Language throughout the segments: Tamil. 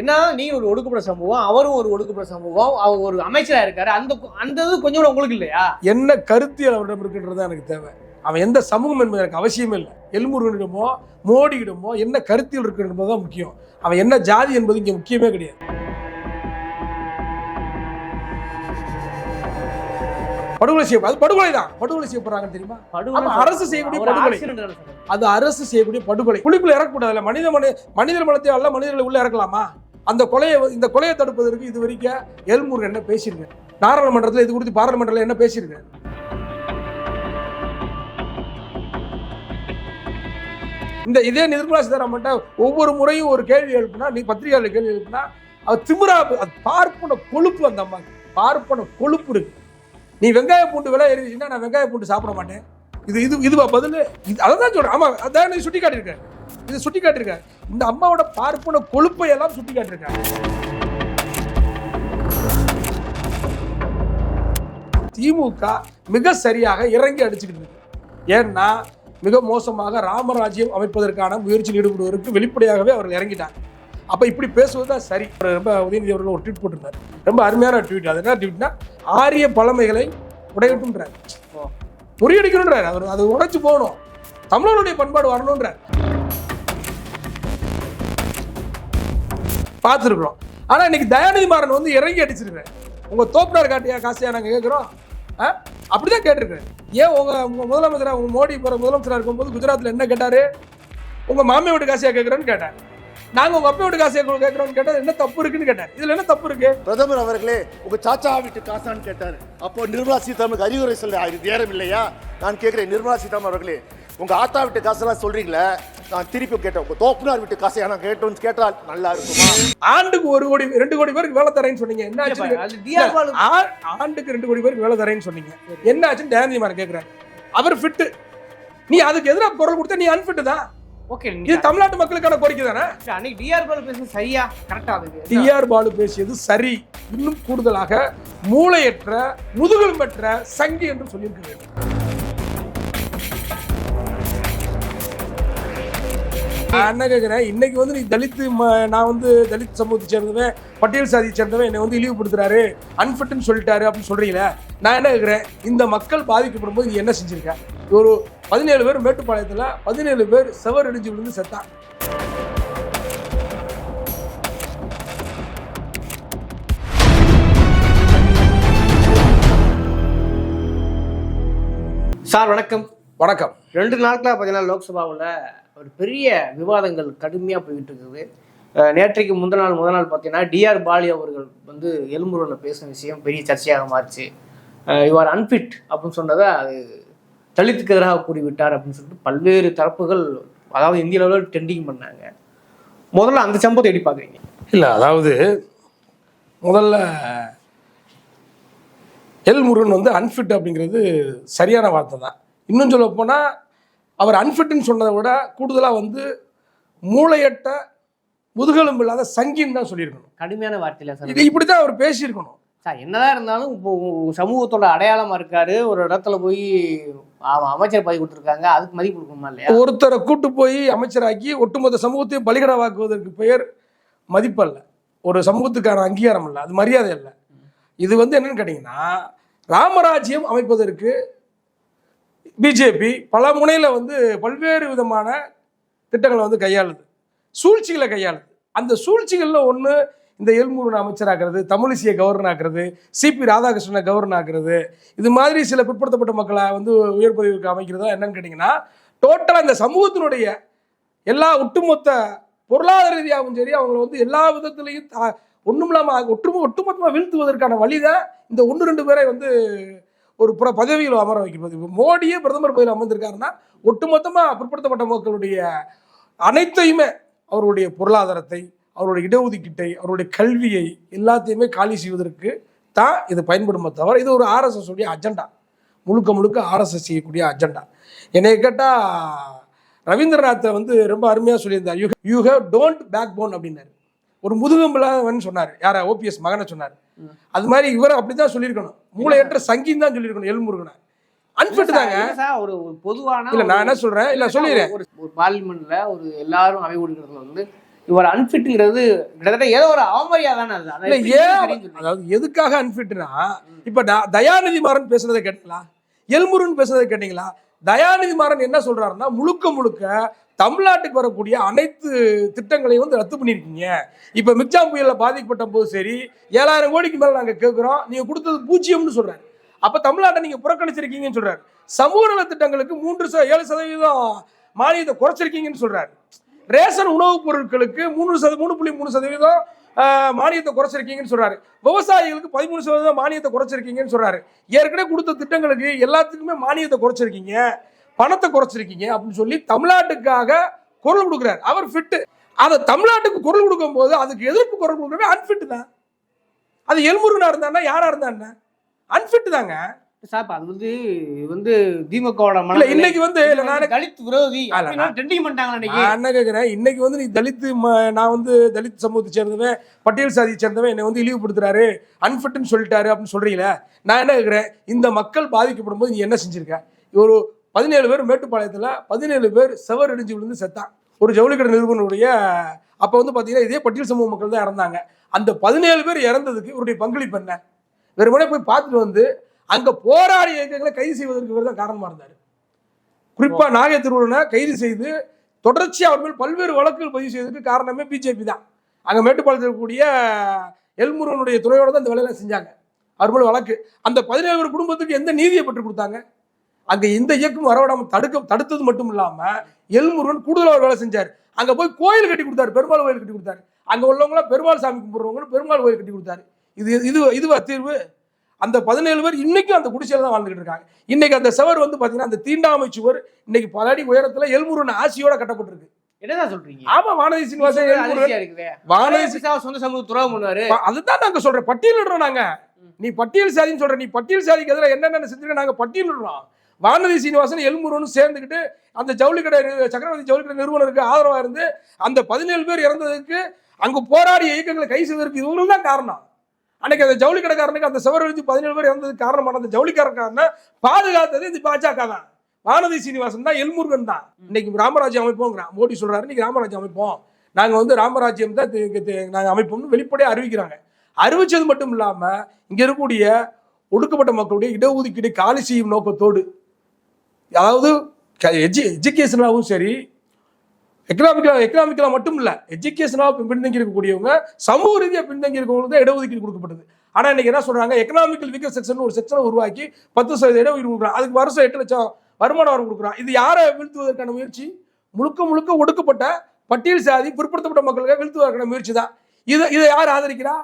ஏன்னா நீ ஒரு ஒடுக்குப்புற சமூகம் அவரும் ஒரு ஒடுக்குப்புற சமூகம் அவர் ஒரு அமைச்சரா இருக்காரு. அந்த அந்த இது கொஞ்சம் கூட உங்களுக்கு இல்லையா? என்ன கருத்தியல் அவரிடம் இருக்கின்றது எனக்கு தேவை. அவன் எந்த சமூகம் என்பது எனக்கு அவசியமே இல்லை. எல்முருகனிடமோ மோடியிடமோ என்ன கருத்தியல் இருக்கு என்பது தான் முக்கியம். அவன் என்ன ஜாதி என்பது இங்கே முக்கியமே கிடையாது. படுகொலை செய்ய அது படுகொலை தான். படுகொலை செய்யப்படுறாங்கன்னு தெரியுமா? அரசு செய்யக்கூடிய படுகொலை. அது அரசு செய்யக்கூடிய படுகொலை. குழிக்குள்ள இறக்கக்கூடாதுல்ல. மனித மனி மனிதர் மலத்தை அல்ல மனிதர்களை உள்ள இறக்கலாமா? அந்த கொலையை இந்த கொலையை தடுப்பதற்கு இது வரைக்கும் எல்முருகன் என்ன பேசியிருக்கேன் நாடாளுமன்றத்தில் இது குறித்து பாராளுமன்றத்தில் என்ன பேசியிருக்கேன் இந்த இதே நிர்மலா சீதாராமன்ட்ட ஒவ்வொரு முறையும் ஒரு கேள்வி எழுப்புனா நீ பத்திரிகையாளர் கேள்வி எழுப்புனா அது திமிரா அது பார்ப்பன கொழுப்பு அந்த அம்மா பார்ப்பன கொழுப்பு இருக்கு. நீ வெங்காய பூண்டு விலை ஏறிச்சுன்னா நான் வெங்காய பூண்டு சாப்பிட மாட்டேன். இது இது இதுவா பதில்? இது அதை தான் சொல்றேன். அதான் நீ சுட்டி காட்டியிருக்கேன் இது சுட்டி காட்டியிருக்க இந்த அம்மாவோட பார்ப்பன கொழுப்பை எல்லாம் சுட்டி காட்டியிருக்காங்க திமுக மிக சரியாக இறங்கி அடிச்சுக்கிட்டு இருக்கு. ஏன்னா மிக மோசமாக ராமராஜ்யம் அமைப்பதற்கான முயற்சியில் ஈடுபடுவதற்கு வெளிப்படையாகவே அவர்கள் இறங்கிட்டாங்க. அப்ப இப்படி பேசுவது தான் சரி. ரொம்ப உதயநிதி அவர்கள் ஒரு ட்வீட் போட்டிருந்தார். ரொம்ப அருமையான ட்வீட் அது என்ன ட்வீட்னா ஆரிய பழமைகளை உடையட்டுன்றார் முறியடிக்கணுன்றார் அவர் அது உடைச்சு போகணும். தமிழருடைய பண்பாடு வரணுன்றார் பார்த்துருக்குறோம். ஆனால் இன்னைக்கு தயாநிதி மாறன் வந்து இறங்கி அடிச்சிருக்கிறேன் உங்கள் தோப்பினார் காட்டியா காசியா நாங்கள் கேட்குறோம் அப்படி தான் கேட்டிருக்கேன் ஏன் உங்கள் உங்கள் முதலமைச்சராக உங்கள் மோடி போகிற முதலமைச்சராக இருக்கும்போது குஜராத்தில் என்ன கேட்டார்? உங்கள் மாமியை வீட்டு காசியா கேட்குறேன்னு கேட்டேன் நாங்க உங்க அப்பா வீட்டு காசியா கேட்குறோம்னு கேட்டா என்ன தப்பு இருக்குன்னு கேட்டார். இதுல என்ன தப்பு இருக்கு? பிரதமர் அவர்களே உங்க சாச்சா வீட்டு காசான்னு கேட்டாரு. அப்போ நிர்மலா சீதாராமனுக்கு அறிவுரை சொல்ல அது நேரம் இல்லையா நான் கேட்கிறேன் நிர்மலா சீதாராமன் அவர்களே உங்க ஆத்தா வீட்டு காசெல்லாம் சொல்றீங்களே? நான் திருப்பி கேட்டேன். தோப்புனார் வீட்டு காசையா நான் கேட்டோம்னு கேட்டால் நல்லா இருக்குமா? ஆண்டுக்கு ஒரு கோடி ரெண்டு கோடி பேருக்கு வேலை தரேன்னு சொன்னீங்க. என்ன ஆச்சு? அது ஆண்டுக்கு ரெண்டு கோடி பேருக்கு வேலை தரேன்னு சொன்னீங்க. என்ன ஆச்சுன்னு தயாநிதி மாறன் கேட்கிறாரு அவர் ஃபிட்டு நீ அதுக்கு எதிராக குரல் கொடுத்த நீ அன்ஃபிட்டு தான் ஓகே இது தமிழ்நாட்டு மக்களுக்கான கோரிக்கை தானே? அன்னைக்கு டிஆர் பாலு பேசுறது சரியா? கரெக்டா டிஆர் பாலு பேசியது சரி. இன்னும் கூடுதலாக மூளையற்ற முதுகெலும்பற்ற சங்கி என்று சொல்லியிருக்க வேண்டும் என்ன கேட்குறேன் இன்னைக்கு வந்து நீ தலித் நான் வந்து தலித் சமூகத்தை சேர்ந்தவன் பட்டியல் சாதியை சேர்ந்தவன் என்னை வந்து இழிவுபடுத்துறாரு அன்ஃபிட்னு சொல்லிட்டாரு அப்படின்னு சொல்றீங்களே நான் என்ன கேட்குறேன் இந்த மக்கள் பாதிக்கப்படும் போது நீ என்ன செஞ்சிருக்க? ஒரு பதினேழு பேர் மேட்டுப்பாளையத்தில் பதினேழு பேர் செவர் இடிஞ்சு விழுந்து செத்தான் சார் வணக்கம். வணக்கம். ரெண்டு நாட்களா பார்த்தீங்கன்னா லோக்சபாவில் ஒரு பெரிய விவாதங்கள் கடுமையாக போய்கிட்டு இருக்குது நேற்றைக்கு முந்தின நாள் முதல் நாள் பார்த்தீங்கன்னா டிஆர் பாலி அவர்கள் வந்து எலும்புருவில் பேசின விஷயம் பெரிய சர்ச்சையாக மாறிச்சு. இவர் அன்ஃபிட் அப்படின்னு சொன்னதை அது தலித்துக்கு எதிராக கூறிவிட்டார் அப்படின்னு சொல்லிட்டு பல்வேறு தரப்புகள் அதாவது இந்திய அளவில் ட்ரெண்டிங் பண்ணாங்க. முதல்ல அந்த சம்பவத்தை எப்படி பார்க்குறீங்க? இல்லை அதாவது முதல்ல எல் முருகன் வந்து அன்ஃபிட் அப்படிங்கிறது சரியான வார்த்தை தான். இன்னும் சொல்ல போனால் அவர் அன்ஃபிட்னு சொன்னதை விட கூடுதலாக வந்து மூளையட்ட முதுகெலும்பு இல்லாத சங்கின்னு தான் சொல்லியிருக்கணும். கடுமையான வார்த்தையில சார். இது இப்படி தான் அவர் பேசியிருக்கணும். சார் என்னதான் இருந்தாலும் இப்போ சமூகத்தோட அடையாளமா இருக்காரு. ஒரு இடத்துல போய் அமைச்சர் பதவி கொடுத்துருக்காங்க. அதுக்கு மதிப்பு கொடுக்கணுமா இல்லையா? ஒருத்தரை கூட்டு போய் அமைச்சராக்கி ஒட்டுமொத்த சமூகத்தையும் பலிகடவாக்குவதற்கு பெயர் மதிப்பல்ல. ஒரு சமூகத்துக்கான அங்கீகாரம் இல்லை. அது மரியாதை இல்லை. இது வந்து என்னன்னு கேட்டிங்கன்னா ராமராஜ்யம் அமைப்பதற்கு பிஜேபி பல முனையில் வந்து பல்வேறு விதமான திட்டங்களை வந்து கையாளுது. சூழ்ச்சிகளை கையாளுது. அந்த சூழ்ச்சிகளில் ஒன்று இந்த எல்முருகன் அமைச்சராக்குறது தமிழிசையை கவர்னர் ஆக்குறது சிபி ராதாகிருஷ்ணனை கவர்னர் ஆக்குறது இது மாதிரி சில பிற்படுத்தப்பட்ட மக்களை வந்து உயர் பதவிக்கு அமைக்கிறதா என்னன்னு கேட்டிங்கன்னா டோட்டலாக இந்த சமூகத்தினுடைய எல்லா ஒட்டுமொத்த பொருளாதார ரீதியாகவும் சரி அவங்களை வந்து எல்லா விதத்துலையும் தா- இல்லாமல் ஒற்றுமை ஒட்டுமொத்தமாக வீழ்த்துவதற்கான வழி தான் இந்த ஒன்று ரெண்டு பேரை வந்து ஒரு புற பதவியில் அமர வைக்கிறது இப்போ மோடியே பிரதமர் பதவியில் அமர்ந்திருக்காருன்னா ஒட்டுமொத்தமாக பிற்படுத்தப்பட்ட மக்களுடைய அனைத்தையுமே அவருடைய பொருளாதாரத்தை அவருடைய இடஒதுக்கீட்டை அவருடைய கல்வியை எல்லாத்தையுமே காலி செய்வதற்கு தான் இது பயன்படுமே தவிர இது ஒரு ஆர்எஸ்எஸ் உடைய அஜெண்டா முழுக்க முழுக்க ஆர்எஸ்எஸ் செய்யக்கூடிய அஜெண்டா என்னை கேட்டால் ரவீந்திரநாத்தை வந்து ரொம்ப அருமையாக சொல்லியிருந்தார். You you have don't backbone அப்படின்னாரு. ஒரு முதுகம்பில்லாதவன் சொன்னார். யாரை? ஓபிஎஸ் மகனை சொன்னார். அது மாதிரி இவர் அப்படிதான் சொல்லியிருக்கணும். மூளையற்ற சங்கின்னு தான் சொல்லியிருக்கணும் எல்முருகனை அன்பிட் தாங்க. ஒரு பொதுவான இல்ல நான் என்ன சொல்றேன்? இல்ல சொல்லிடுறேன். ஒரு பார்லிமெண்ட்ல ஒரு எல்லாரும் அவை கொடுக்கறதுல வந்து இவர் அன்ஃபிட்ங்கிறது கிட்டத்தட்ட ஏதோ ஒரு அவமரியாதை தானே அது ஏன்? அதாவது எதுக்காக அன்ஃபிட்னா இப்ப தயாநிதி மாறன் பேசுனதை கேட்டீங்களா? எல்முருகன் பேசுனதை கேட்டீங்களா? தயாநிதி மாறன் என்ன சொல்றாருன்னா முழுக்க முழுக்க தமிழ்நாட்டுக்கு வரக்கூடிய அனைத்து திட்டங்களையும் வந்து ரத்து பண்ணியிருக்கீங்க. இப்போ மிக்ஜாம் புயலில் பாதிக்கப்பட்ட போது சரி ஏழாயிரம் கோடிக்கு மேலே நாங்கள் கேட்குறோம் நீங்கள் கொடுத்தது பூஜ்ஜியம்னு சொல்கிறார் அப்போ தமிழ்நாட்டை நீங்கள் புறக்கணிச்சிருக்கீங்கன்னு சொல்கிறார் சமூக நல திட்டங்களுக்கு மூன்று ச- ஏழு சதவீதம் மானியத்தை குறைச்சிருக்கீங்கன்னு சொல்கிறார் ரேஷன் உணவுப் பொருட்களுக்கு மூணு சத மூணு புள்ளி மூணு சதவீதம் மானியத்தை குறைச்சிருக்கீங்கன்னு சொல்றாரு. விவசாயிகளுக்கு பதிமூணு சதவீதம் மானியத்தை குறைச்சிருக்கீங்கன்னு சொல்றாரு. ஏற்கனவே கொடுத்த திட்டங்களுக்கு எல்லாத்துக்குமே மானியத்தை குறைச்சிருக்கீங்க. பணத்தை குறைச்சிருக்கீங்க அப்படின்னு சொல்லி தமிழ்நாட்டுக்காக குரல் கொடுக்குறாரு. அவர் ஃபிட்டு அதை தமிழ்நாட்டுக்கு குரல் கொடுக்கும் போது அதுக்கு எதிர்ப்பு குரல் கொடுக்கவே அன்ஃபிட் தான். அது எல்முருகனா இருந்தான்னா யாரா இருந்தா அன்ஃபிட் தாங்க. சார் அது வந்து வந்து திமுகவோட மனநிலை. இன்னைக்கு வந்து தலித் விரோதி ட்ரெண்டிங் பண்ணிட்டாங்க என்ன கேட்குறேன் இன்னைக்கு வந்து நீ தலித்து ம- நான் வந்து தலித் சமூகத்தை சேர்ந்தவன் பட்டியல் சாதியை சேர்ந்தவன் என்னை வந்து இழிவுபடுத்துறாரு அன்ஃபிட்னு சொல்லிட்டாரு அப்படின்னு சொல்றீங்களே நான் என்ன கேட்குறேன் இந்த மக்கள் பாதிக்கப்படும் போது நீ என்ன செஞ்சிருக்க? ஒரு பதினேழு பேர் மேட்டுப்பாளையத்தில் பதினேழு பேர் செவர் இடிஞ்சு விழுந்து செத்தான். ஒரு ஜவுளிக்கடை நிறுவனருடைய அப்போ வந்து பார்த்தீங்கன்னா இதே பட்டியல் சமூக மக்கள் தான் இறந்தாங்க. அந்த பதினேழு பேர் இறந்ததுக்கு இவருடைய பங்களிப்பு என்ன? வெறுமனே போய் பார்த்துட்டு வந்து அங்கே போராடிய இயக்கங்களை கைது செய்வதற்கு இவர் தான் காரணமாக இருந்தார். குறிப்பா நாகை திருவள்ளுவனை கைது செய்து தொடர்ச்சியா அவர் மேல் பல்வேறு வழக்குகள் பதிவு செய்ததுக்கு காரணமே பிஜேபி தான். அங்க மேட்டுப்பாளையத்தில் இருக்கக்கூடிய எல்முருகனுடைய துணையோட தான் இந்த வேலையெல்லாம் செஞ்சாங்க. அவர் மேல் வழக்கு. அந்த பதினேழு பேர் குடும்பத்துக்கு எந்த நீதியை பெற்றுக் கொடுத்தாங்க? அங்க இந்த இயக்கம் வரவிடாம தடுக்க தடுத்தது மட்டும் இல்லாம எல்முருகன் கூடுதலாக வேலை செஞ்சார். அங்க போய் கோயில் கட்டி கொடுத்தாரு பெருமாள் கோயில் கட்டி கொடுத்தாரு. அங்க உள்ளவங்களாம் பெருமாள் சாமி கும்பிடுறவங்க பெருமாள் கோயில் கட்டி கொடுத்தாரு. இது இது இதுவா தீர்வு. அந்த பதினேழு பேர் இன்னைக்கும் அந்த குடிசையில தான் வாழ்ந்துகிட்டு இருக்காங்க. இன்னைக்கு அந்த செவர் வந்து பாத்தீங்கன்னா அந்த தீண்டாமை சுவர் இன்னைக்கு பல அடி உயரத்துல எல்முருகன் ஆசியோட கட்டப்பட்டிருக்கு. என்னதான் சொல்றீங்க? ஆமா வானதி சீனிவாசன் வானதி சொந்த சமூக பண்ணுவாரு. அதுதான் நாங்க சொல்றேன் பட்டியலிடுறோம் நாங்க. நீ பட்டியல் சாதின்னு சொல்ற நீ பட்டியல் சாதிக்கு எதிராக என்னென்ன செஞ்சிருக்க நாங்க பட்டியலிடுறோம். வானதி சீனிவாசன் எல்முருகனும் சேர்ந்துக்கிட்டு அந்த ஜவுளி கடை சக்கரவர்த்தி ஜவுளி கடை நிறுவனருக்கு ஆதரவா இருந்து அந்த பதினேழு பேர் இறந்ததுக்கு அங்க போராடிய இயக்கங்களை கை செய்வதற்கு இவங்க தான் காரணம். அன்னைக்கு அந்த ஜவுளி கடைக்காரனுக்கு அந்த செவர் எழுதி பதினேழு பேர் இறந்ததுக்கு காரணமான அந்த ஜவுளிக்காரக்காரனை பாதுகாத்தது இந்த பாஜக தான். வானதி சீனிவாசன் தான் எல்முருகன் தான். இன்னைக்கு ராமராஜ்யம் அமைப்போங்கிறான். மோடி சொல்றாரு இன்னைக்கு ராமராஜ்யம் அமைப்போம். நாங்க வந்து ராமராஜ்யம் தான் தி- தி- நாங்க அமைப்போம்னு வெளிப்படையா அறிவிக்கிறாங்க. அறிவிச்சது மட்டும் இல்லாம இங்க இருக்கக்கூடிய ஒடுக்கப்பட்ட மக்களுடைய இடஒதுக்கீடு காலி செய்யும் நோக்கத்தோடு அதாவது எஜு எஜுகேஷனாகவும் சரி எக்கனாமிக்கலாக எக்கனாமிக்கலாக மட்டும் இல்லை எஜுகேஷனாக பின்தங்கி இருக்கக்கூடியவங்க சமூக ரீதியாக பின்தங்கி இருக்கவங்களுக்கு தான் இடஒதுக்கீடு கொடுக்கப்பட்டது ஆனால் இன்னைக்கு என்ன சொல்கிறாங்க எக்கனாமிக்கல் வீக்கர் செக்ஷன் ஒரு செக்ஷனை உருவாக்கி பத்து சதவீத இடஒதுக்கீடு கொடுக்குறாங்க. அதுக்கு வருஷம் எட்டு லட்சம் வருமானம் வரம் கொடுக்குறான் இது யாரை வீழ்த்துவதற்கான முயற்சி? முழுக்க முழுக்க ஒடுக்கப்பட்ட பட்டியல் சாதி பிற்படுத்தப்பட்ட மக்களுக்கு வீழ்த்துவதற்கான முயற்சி தான். இதை இதை யார் ஆதரிக்கிறா?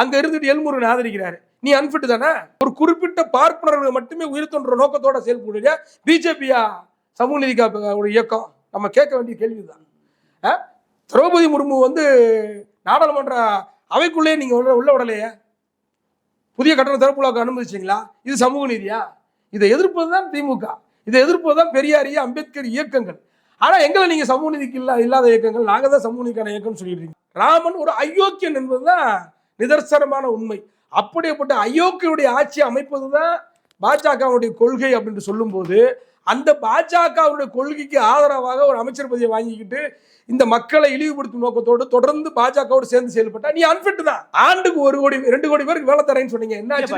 அங்க இருந்துட்டு எல்முருகன் ஆதரிக்கிறாரு நீ அன்பிட்டு தானே? ஒரு குறிப்பிட்ட பார்ப்பனர்கள் மட்டுமே உயிர் தோன்ற நோக்கத்தோட செயல்படுற பிஜேபியா? சமூக நீதி காப்பு ஒரு இயக்கம். நம்ம கேட்க வேண்டிய கேள்விதான். திரௌபதி முர்மு வந்து நாடாளுமன்ற அவைக்குள்ளே நீங்க உள்ள விடலையே? புதிய கட்டண திறப்புலாக்கு அனுமதிச்சிங்களா? இது சமூக நீதியா? இதை எதிர்ப்பது தான் திமுக. இதை எதிர்ப்பது தான் பெரியாரிய அம்பேத்கர் இயக்கங்கள். ஆனா எங்களை நீங்க சமூக நீதிக்கு இல்ல இல்லாத இயக்கங்கள். நாங்க தான் சமூக நீதிக்கான இயக்கம்னு சொல்லிடுறீங்க ராமன் ஒரு அயோக்கியன் என்பதுதான் நிதர்சனமான உண்மை. அப்படிப்பட்ட அயோக்கியனுடைய ஆட்சி அமைப்பது தான் பாஜகவுடைய கொள்கை அப்படின்னு சொல்லும்போது அந்த பாஜகவுடைய கொள்கைக்கு ஆதரவாக ஒரு அமைச்சர் பதவியை வாங்கிக்கிட்டு இந்த மக்களை இழிவுபடுத்தும் நோக்கத்தோடு தொடர்ந்து பாஜகவோடு சேர்ந்து செயல்பட்டா நீ அன்பிட் தான். ஆண்டுக்கு ஒரு கோடி ரெண்டு கோடி பேருக்கு வேலை தரேன்னு சொன்னீங்க. என்ன ஆச்சு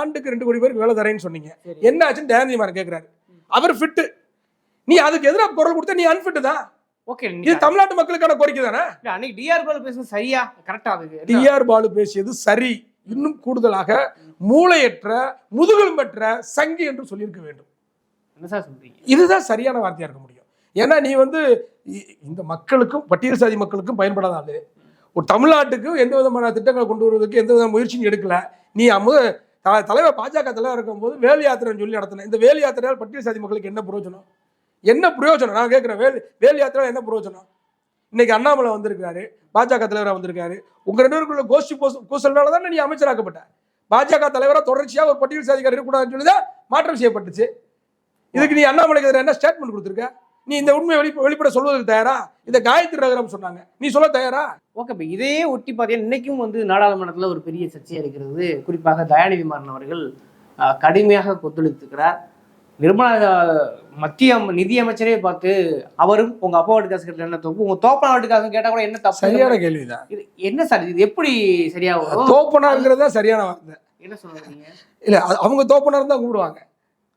ஆண்டுக்கு ரெண்டு கோடி பேருக்கு வேலை தரேன்னு சொன்னீங்க. என்ன ஆச்சுன்னு மாறன் கேட்கிறாரு அவர் ஃபிட்டு நீ அதுக்கு எதிராக குரல் கொடுத்தா நீ அன்ஃபிட் தான். ஓகே இது தமிழ்நாட்டு மக்களுக்கான கோரிக்கை தானே? அன்னைக்கு டிஆர் பாலு பேசுறது சரியா? கரெக்டா என்ன? டிஆர் பாலு பேசியது சரி. இன்னும் கூடுதலாக மூளையற்ற முதுகெலும்பற்ற சங்கி என்று சொல்லியிருக்க வேண்டும். இதுதான் சரியான வார்த்தையா இருக்க முடியும். ஏன்னா நீ வந்து இந்த மக்களுக்கும் பட்டியல் சாதி மக்களுக்கும் பயன்படாத ஆளு ஒரு தமிழ்நாட்டுக்கு எந்த விதமான திட்டங்களை கொண்டு வருவதற்கு எந்த விதமான முயற்சியும் எடுக்கல. நீ அம்மு தலைவர் பாஜக தலைவர் இருக்கும்போது வேல் யாத்திரைன்னு சொல்லி நடத்தின இந்த வேல் யாத்திரையால் பட்டியல் சாதி மக்களுக்கு என்ன பிரயோஜனம்? என்ன பிரயோஜனம்? நான் கேட்குறேன் வேல் வேல் யாத்திரையால் என்ன பிரயோஜனம்? இன்னைக்கு அண்ணாமலை வந்திருக்காரு பாஜக தலைவராக வந்திருக்காரு உங்கள் ரெண்டு பேருக்குள்ள கோஷ்டி பூச- பூசல்னால தான் நீ அமைச்சராக்கப்பட்ட. பாஜக தலைவராக தொடர்ச்சியாக ஒரு பட்டியல் சாதிக்காரர் இருக்கக்கூடாதுன்னு சொல்லி தான் மாற்றம் செய்யப்பட்டுச்சு. இதுக்கு நீ அண்ணாமலைக்கு எதிராக என்ன ஸ்டேட்மெண்ட் கொடுத்துருக்க? நீ இந்த உண்மையை வெளி வெளிப்பட சொல்வதற்கு தயாரா? இந்த காயத்ரி ரகரம் சொன்னாங்க. நீ சொல்ல தயாரா? ஓகே இப்போ இதே ஒட்டி பார்த்தீங்கன்னா இன்னைக்கும் வந்து நாடாளுமன்றத்தில் ஒரு பெரிய சர்ச்சையாக இருக்கிறது. குறிப்பாக தயாநிதி மாறன் அவர்கள் கடுமையாக கொத்துளித்துக்கிறார் நிர்மலா மத்திய நிதி அமைச்சரே பார்த்து அவரும் உங்க அப்பா வீட்டு காசு கேட்டல என்ன தப்பு உங்க தோப்பனா வீட்டு காசு கேட்டா கூட என்ன தப்பு சரியான கேள்விதான். இது என்ன சார் இது எப்படி சரியா வரும் தோப்பனாருங்கிறது தான் சரியான வார்த்தை. என்ன சொல்றீங்க இல்ல அவங்க தோப்பனார் தான் கூப்பிடுவாங்க.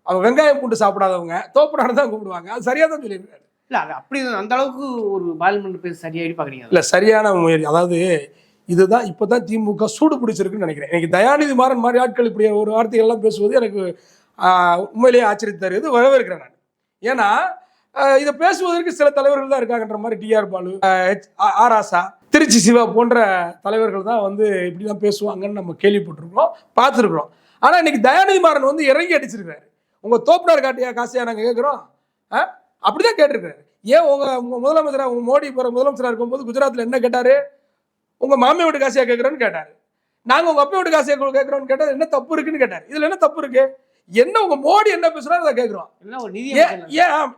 அவங்க வெங்காயம் பூண்டு சாப்பிடாதவங்க தோப்பனார் தான் கூப்பிடுவாங்க. அது சரியா தான் சொல்லியிருக்காரு. இல்ல அது அப்படி அந்த அளவுக்கு ஒரு பார்லிமெண்ட் பேச சரியாடி பாக்குறீங்க. இல்ல சரியான முயற்சி. அதாவது இதுதான் இப்பதான் திமுக சூடு பிடிச்சிருக்குன்னு நினைக்கிறேன். எனக்கு தயாநிதி மாறன் மாதிரி ஆட்கள் இப்படி ஒரு வார்த்தைகள்லாம் பேசுவது எனக்கு உண்மையிலேயே ஆச்சரியத்தை தருவது வரவேற்கிறேன் நான். ஏன்னா இதை பேசுவதற்கு சில தலைவர்கள் தான் இருக்காங்கன்ற மாதிரி டிஆர் பாலு ஆர் ஆசா திருச்சி சிவா போன்ற தலைவர்கள் தான் வந்து இப்படி தான் பேசுவாங்கன்னு நம்ம கேள்விப்பட்டிருக்கோம் பார்த்துருக்குறோம். ஆனால் இன்னைக்கு தயாநிதி மாறன் வந்து இறங்கி அடிச்சிருக்காரு உங்கள் தோப்பினார் காட்டியா காசியா நாங்கள் கேட்குறோம் அப்படி தான் கேட்டிருக்காரு ஏன் உங்கள் உங்கள் முதலமைச்சராக உங்கள் மோடி போகிற முதலமைச்சராக இருக்கும்போது குஜராத்தில் என்ன கேட்டார்? உங்கள் மாமியா வீட்டு காசியாக கேட்குறோன்னு கேட்டார். நாங்கள் உங்கள் அப்பா வீட்டு காசியாக கேட்குறோன்னு கேட்டால் என்ன தப்பு இருக்குன்னு கேட்டார். இதில் என்ன தப்பு இருக்குது என்ன உங்க மோடி என்ன பேசுறாரு அதை கேட்கிறோம் ஏன் அமைச்சர் ஏன் ஆம்.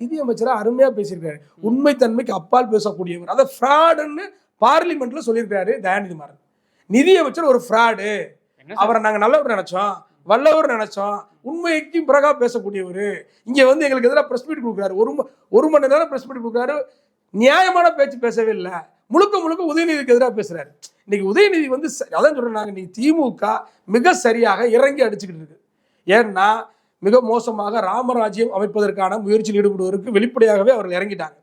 நிதியமைச்சரா அருமையா பேசியிருக்காரு. உண்மைத்தன்மைக்கு அப்பால் பேசக்கூடியவர். அதை ஃப்ராடுன்னு பார்லிமெண்ட்ல சொல்லியிருக்காரு தயாநிதி மாறன் நிதியமைச்சர் ஒரு ஃப்ராடு? அவரை நாங்க நல்லவர் நினைச்சோம் வல்லவர் நினைச்சோம் உண்மைக்கு பிறகா பேசக்கூடியவர். இங்க வந்து எங்களுக்கு எதிராக பிரஸ் மீட் கொடுக்குறாரு. ஒரு ஒரு மணி நேரம் பிரஸ் மீட் கொடுக்குறாரு. நியாயமான பேச்சு பேசவே இல்லை. முழுக்க முழுக்க உதயநிதிக்கு எதிராக பேசுறாரு. இன்னைக்கு உதயநிதி வந்து அதான் சொல்றேன் நாங்க இன்னைக்கு திமுக மிக சரியாக இறங்கி அடிச்சுக்கிட்டு இருக்கு. ஏன்னா மிக மோசமாக ராமராஜ்யம் அமைப்பதற்கான முயற்சியில் ஈடுபடுவதற்கு வெளிப்படையாகவே அவர்கள் இறங்கிட்டாங்க.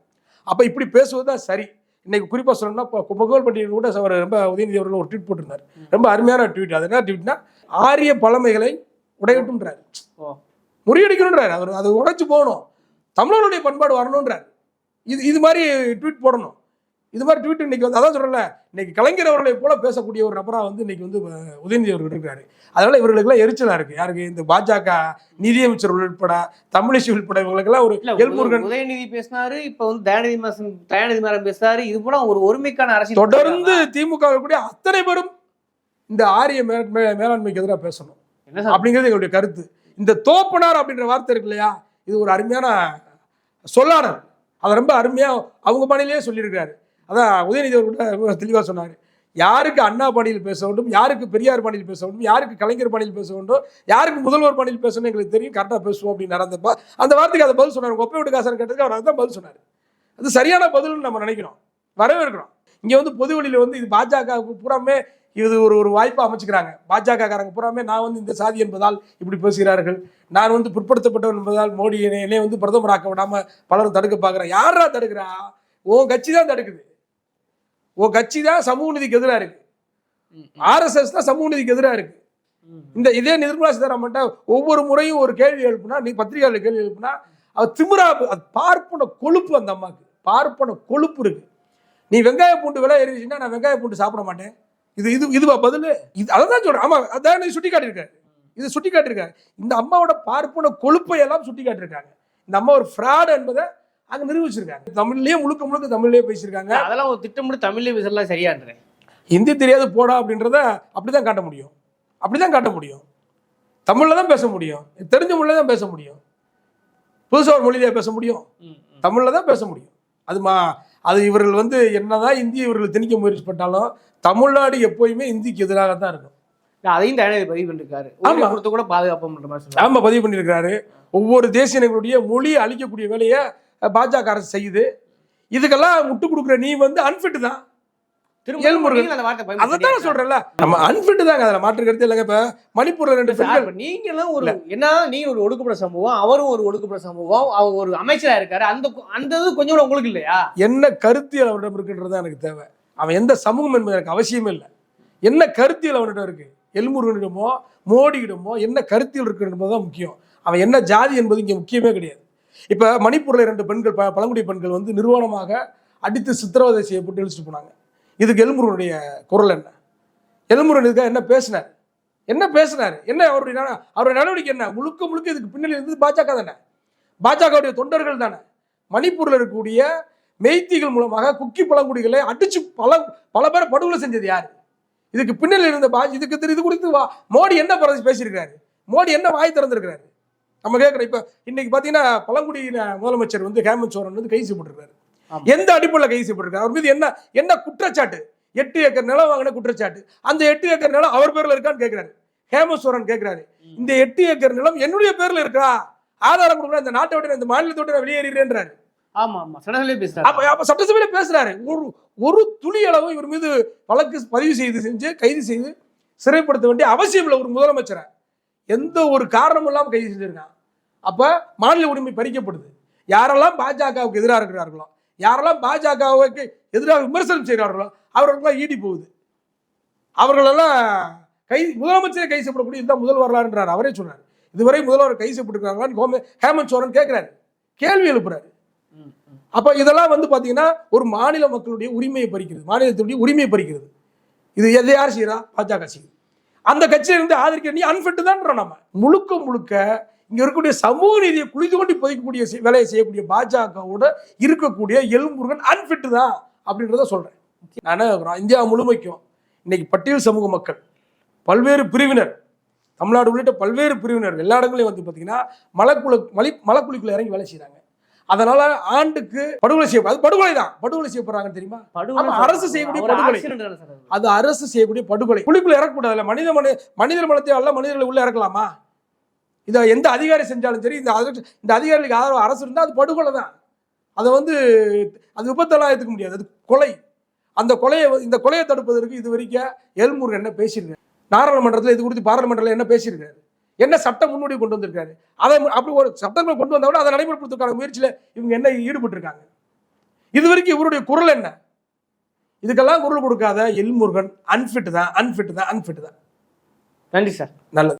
அப்ப இப்படி பேசுவது தான் சரி. இன்னைக்கு குறிப்பா சொல்லணும்னா இப்போ புகழ் பண்டிகை கூட அவர் ரொம்ப உதயநிதி அவர்கள் ஒரு ட்வீட் போட்டிருந்தார். ரொம்ப அருமையான ட்வீட். அது என்ன ட்வீட்னா ஆரிய பழமைகளை உடையட்டும்ன்றார். ஓ. முறியடிக்கணுன்றார் அவர் அது உடைச்சு போகணும். தமிழருடைய பண்பாடு வரணுன்றார் இது இது மாதிரி ட்வீட் போடணும். இது மாதிரி ட்வீட் இன்னைக்கு வந்து அதான் சொல்றேன்ல இன்னைக்கு கலைஞர் அவர்களை போல பேசக்கூடிய ஒரு நபரா வந்து இன்னைக்கு வந்து உதயநிதி அவர்கள் இருக்காரு அதனால இவர்களுக்கெல்லாம் எரிச்சலா இருக்கு. யாருக்கு? இந்த பாஜக நிதியமைச்சர் உள்பட தமிழிசை உள்பட இவங்களுக்கெல்லாம் ஒரு எல்முருகன் உதய- உதயநிதி பேசினாரு இப்ப வந்து தயாநிதி மாசன் தயாநிதி மாறன் பேசுறாரு. இது கூட ஒரு ஒருமைக்கான அரசியல் தொடர்ந்து திமுக கூடிய அத்தனை பேரும் இந்த ஆரிய மேலாண்மைக்கு எதிராக பேசணும். அப்படிங்கிறது எங்களுடைய கருத்து. இந்த தோப்பனார் அப்படின்ற வார்த்தை இருக்கு இல்லையா? இது ஒரு அருமையான சொல்லாடல். அதை ரொம்ப அருமையா அவங்க பாணியிலேயே சொல்லியிருக்காரு அதான் உதயநிதி அவர்கிட்ட தெளிவாக சொன்னார். யாருக்கு அண்ணா பாணியில் பேச வேண்டும் யாருக்கு பெரியார் பாணியில் பேச வேண்டும் யாருக்கு கலைஞர் பாணியில் பேச வேண்டும் யாருக்கு முதல்வர் பாணியில் பேசணும் எங்களுக்கு தெரியும் கரெக்டாக பேசுவோம் அப்படின்னு நடந்தப்ப அந்த வார்த்தைக்கு அதை பதில் சொன்னார். ஒப்பை விட்டு காசன் கேட்டதுக்கு அவர் அதான் பதில் சொன்னார். அது சரியான பதில்னு நம்ம நினைக்கிறோம். வரவேற்கிறோம் இங்கே வந்து பொதுவெளியில் வந்து இது பாஜக பூராமே இது ஒரு ஒரு வாய்ப்பாக அமைச்சுக்கிறாங்க. பாஜக காரங்க பூராமே நான் வந்து இந்த சாதி என்பதால் இப்படி பேசுகிறார்கள். நான் வந்து பிற்படுத்தப்பட்டவன் என்பதால் மோடி என்னை வந்து பிரதமராக்க விடாமல் பலரும் தடுக்க பார்க்குறேன். யாரா தடுக்கிறா? உன் கட்சி தான் தடுக்குது. உன் கட்சி தான் சமூக நீதிக்கு எதிராக இருக்கு. ஆர்எஸ்எஸ் தான் சமூக நீதிக்கு எதிராக இருக்கு. இந்த இதே நிர்மலா சீதாராமன்ட்ட ஒவ்வொரு முறையும் ஒரு கேள்வி எழுப்புனா நீ பத்திரிகையாளர் கேள்வி எழுப்புனா அவ திமிரா அது பார்ப்பன கொழுப்பு அந்த அம்மாக்கு. பார்ப்பன கொழுப்பு இருக்கு. நீ வெங்காய பூண்டு விலை ஏறிச்சுன்னா நான் வெங்காய பூண்டு சாப்பிட மாட்டேன். இது இது இதுவா பதில்? இது அதை தான் சொல்றேன். ஆமா அதான் நீ சுட்டி காட்டியிருக்காரு இது சுட்டி காட்டியிருக்காரு இந்த அம்மாவோட பார்ப்பன கொழுப்பை எல்லாம் சுட்டி காட்டியிருக்காங்க இந்த அம்மா ஒரு ஃப்ராட் என்பதை அங்க நிரூபிச்சிருக்காங்க. தமிழ்லயே முழுக்க முழுக்க தமிழ்லயே பேசியிருக்காங்க. அதெல்லாம் ஒரு திட்டமிட்டு தமிழ்ல பேசலாம் சரியான்றேன் ஹிந்தி தெரியாது போடா அப்படின்றத அப்படிதான் காட்ட முடியும். அப்படிதான் காட்ட முடியும். தமிழ்ல தான் பேச முடியும். தெரிஞ்ச மொழியில தான் பேச முடியும். புதுசா ஒரு மொழியில பேச முடியும். தமிழ்ல தான் பேச முடியும். அது மா அது இவர்கள் வந்து என்னதான் இந்தி இவர்கள் திணிக்க முயற்சி பண்ணாலும் தமிழ்நாடு எப்போயுமே இந்திக்கு எதிராக தான் இருக்கும். அதையும் தயாநிதி பதிவு பண்ணிருக்காரு. ஆமா. கூட சொல்றாரு. ஆமா பதிவு பண்ணியிருக்காரு ஒவ்வொரு தேசியங்களுடைய மொழியை அழிக்கக்கூடிய வேலையை பாஜக அரசு செய்யுது. இதுக்கெல்லாம் முட்டு கொடுக்குற நீ வந்து அன்ஃபிட் தான். திரும்ப ஏழ்முருகன். நீங்களும் அந்த வார்த்தை அதை தான் பயன்படுத்தி சொல்றேன்ல. நம்ம அன்ஃபிட் தாங்க அதில் மாற்று கருத்து இல்லைங்க இப்ப. மணிப்பூர்ல ரெண்டு பெண்கள். நீங்களும் ஒரு என்ன நீங்க ஒரு ஒடுக்கப்பட்ட சமூகம் அவரும் ஒரு ஒடுக்கப்பட்ட சமூகம் அவர் ஒரு அமைச்சரா இருக்காரு. அந்த அந்த இது கொஞ்சம் கூட உங்களுக்கு இல்லையா? என்ன கருத்தியல் அவரிடம் இருக்குன்றது எனக்கு தேவை. அவன் எந்த சமூகம் என்பது எனக்கு அவசியமே இல்லை. என்ன கருத்தியல் அவனிடம் இருக்கு? எல்முருகனிடமோ மோடியிடமோ என்ன கருத்தியல் இருக்கு என்பது தான் முக்கியம். அவன் என்ன ஜாதி என்பது இங்கே முக்கியமே கிடையாது. இப்போ மணிப்பூரில் ரெண்டு பெண்கள் ப- பழங்குடி பெண்கள் வந்து நிறுவனமாக அடித்து சித்திரவதை செய்யப்பட்டு இழுச்சிட்டு போனாங்க. இதுக்கு எலும்புருடைய குரல் என்ன? எலும்புருன் இதுக்காக என்ன பேசினார்? என்ன பேசினார்? என்ன அவருடைய அவருடைய நடவடிக்கை என்ன? முழுக்க முழுக்க இதுக்கு பின்னணி இருந்தது பாஜக தானே? பாஜகவுடைய தொண்டர்கள் தானே? மணிப்பூரில் இருக்கக்கூடிய மெய்த்திகள் மூலமாக குக்கி பழங்குடிகளை அடிச்சு பல பல பேரை படுகொலை செஞ்சது யார்? இதுக்கு பின்னணியில் இருந்த பா இதுக்கு இது குறித்து வா மோடி என்ன பரவ பேசியிருக்காரு மோடி என்ன வாய் திறந்திருக்கிறாரு? நம்ம கேட்குறோம் இப்போ இன்னைக்கு பார்த்தீங்கன்னா பழங்குடியின முதலமைச்சர் வந்து ஹேமந்த் சோரன் வந்து கைது செய்யப்பட்டிருக்காரு. எந்த அடிப்படையில் கைது செய்யப்பட்டிருக்காரு அவர் மீது என்ன என்ன குற்றச்சாட்டு? எட்டு ஏக்கர் நிலம் வாங்கின குற்றச்சாட்டு. அந்த எட்டு ஏக்கர் நிலம் அவர் பேர்ல இருக்கான்னு கேட்கிறாரு ஹேமந்த் சோரன் கேட்கிறாரு இந்த எட்டு ஏக்கர் நிலம் என்னுடைய பேர்ல இருக்கா? ஆதாரம் கொடுக்கணும் இந்த நாட்டை விட்டு இந்த மாநிலத்தை விட்டு நான் வெளியேறேன்றாரு ஆமா ஆமா. சடன்லேயே பேசுறாரு. அப்ப சட்டசபையில பேசுறாரு. ஒரு ஒரு துளி அளவு இவர் மீது வழக்கு பதிவு செய்து செஞ்சு கைது செய்து சிறைப்படுத்த வேண்டிய அவசியம் இல்லை ஒரு முதலமைச்சரை. எந்த ஒரு காரணமும் இல்லாம கைது செஞ்சிருக்கான். அப்போ மாநில உரிமை பறிக்கப்படுது. யாரெல்லாம் பாஜகவுக்கு எதிராக இருக்கிறார்களோ யாரெல்லாம் பாஜகவுக்கு எதிராக விமர்சனம் செய்கிறார்களோ அவர்களுக்கெல்லாம் ஈடி போகுது. அவர்களெல்லாம் கை முதலமைச்சரை கை செய்யப்படக்கூடிய இதுதான் முதல் வரலாறுன்றார். அவரே சொன்னார். இதுவரை முதல்வர் கை செய்யப்பட்டிருக்காங்களான்னு கோமே ஹேமந்த் சோரன் கேட்குறாரு. கேள்வி எழுப்புறாரு. அப்போ இதெல்லாம் வந்து பார்த்தீங்கன்னா ஒரு மாநில மக்களுடைய உரிமையை பறிக்கிறது மாநிலத்தினுடைய உரிமையை பறிக்கிறது. இது எதை யார் செய்கிறா பாஜக செய்யுது. அந்த கட்சியிலிருந்து ஆதரிக்க நீ அன்ஃபிட்டு தான்றோம் நம்ம முழுக்க முழுக்க இங்க இருக்கக்கூடிய சமூக நீதியை குளித்து கொண்டு புதைக்கக்கூடிய வேலையை செய்யக்கூடிய பாஜகவோட இருக்கக்கூடிய எல்முருகன் அன்ஃபிட் தான் அப்படின்றத சொல்றேன். நான் இந்தியா முழுமைக்கும் இன்னைக்கு பட்டியல் சமூக மக்கள் பல்வேறு பிரிவினர் தமிழ்நாடு உள்ளிட்ட பல்வேறு பிரிவினர் எல்லா இடங்களையும் வந்து பார்த்தீங்கன்னா மலைக்குழு மலை மலைக்குழிக்குள்ள இறங்கி வேலை செய்றாங்க. அதனால ஆண்டுக்கு படுகொலை செய்ய அது படுகொலை தான். படுகொலை செய்யப்படுறாங்கன்னு தெரியுமா? அரசு செய்யக்கூடிய படுகொலை. அது? அரசு செய்யக்கூடிய படுகொலை. குழிக்குள்ள இறக்கக்கூடாதுல்ல மனித மனி மனிதர் மலத்தை அல்ல மனிதர்களை உள்ள இறக்கலாமா? இதை எந்த அதிகாரி செஞ்சாலும் சரி இந்த இந்த அதிகாரிகளுக்கு ஆதரவு அரசு இருந்தால் அது படுகொலை தான் அதை வந்து அது விபத்தெல்லாம் ஏற்றுக்க முடியாது அது கொலை. அந்த கொலையை இந்த கொலையை தடுப்பதற்கு இது வரைக்கும் எல்முருகன் என்ன பேசியிருக்காரு? நாடாளுமன்றத்தில் இது குறித்து பாராளுமன்றத்தில் என்ன பேசியிருக்காரு? என்ன சட்டம் முன்னோடி கொண்டு வந்திருக்காரு? அதை அப்படி ஒரு சட்டங்களை கொண்டு வந்தா கூட அதை நடைமுறைப்படுத்துக்கான முயற்சியில் இவங்க என்ன ஈடுபட்டிருக்காங்க? இது வரைக்கும் இவருடைய குரல் என்ன? இதுக்கெல்லாம் குரல் கொடுக்காத எல்முருகன் அன்ஃபிட் தான் அன்ஃபிட் தான் அன்ஃபிட் தான். நன்றி சார். நல்லது.